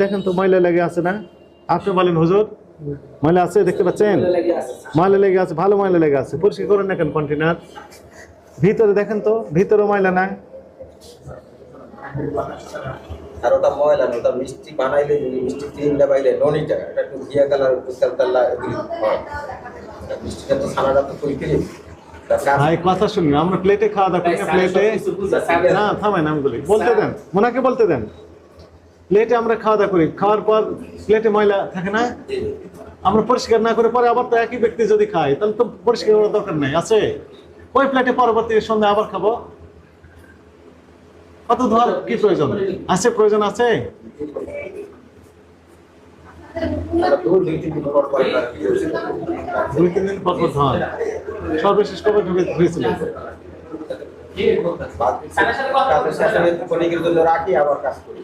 দেখেন তো ময়লা লেগে আছে না? আপনি বলেন হুজুর। ময়লা আছে দেখতে পাচ্ছেন? ময়লা লেগে আছে ভালো ময়লা লেগে আছে। পরিষ্কার করেন না কেন কন্টেনার? ভিতরে দেখেন তো ভিতরে ময়লা নাই আর ওটা ময়লা না ওটা মিষ্টি বানাইলে মিষ্টি ক্রিমটা বাইলে ননিটা এটা একটু ঘিয়া কালার তেল তেল্লা এগুলি এটা মিষ্টিটা তো সারাটা তো ফুল ক্রিম ভাই কথা শুনুন আমরা প্লেটে খাওয়া দাওয়া করি না প্লেটে না থামেন আমি বলি। বলতে দেন ওনাকে বলতে দেন। প্লেটে আমরা খাওয়া দাওয়া করি। খাওয়ার পর প্লেটে ময়লা থাকে না? আমরা পরিষ্কার না করে পরে আবার তো একই ব্যক্তি যদি খায় তাহলে তো পরিষ্কার করার দরকার নেই আছে? ওই প্লেটে পরবর্তী সন্ধ্যা আবার খাব। কত ধোয়ার কি প্রয়োজন? আছে প্রয়োজন আছে? দুই তিন দিন পর পর সর্বশেষ কবে ঢুকে আমি ক্ষণিকের জন্য রাখি আবার কাজ করি।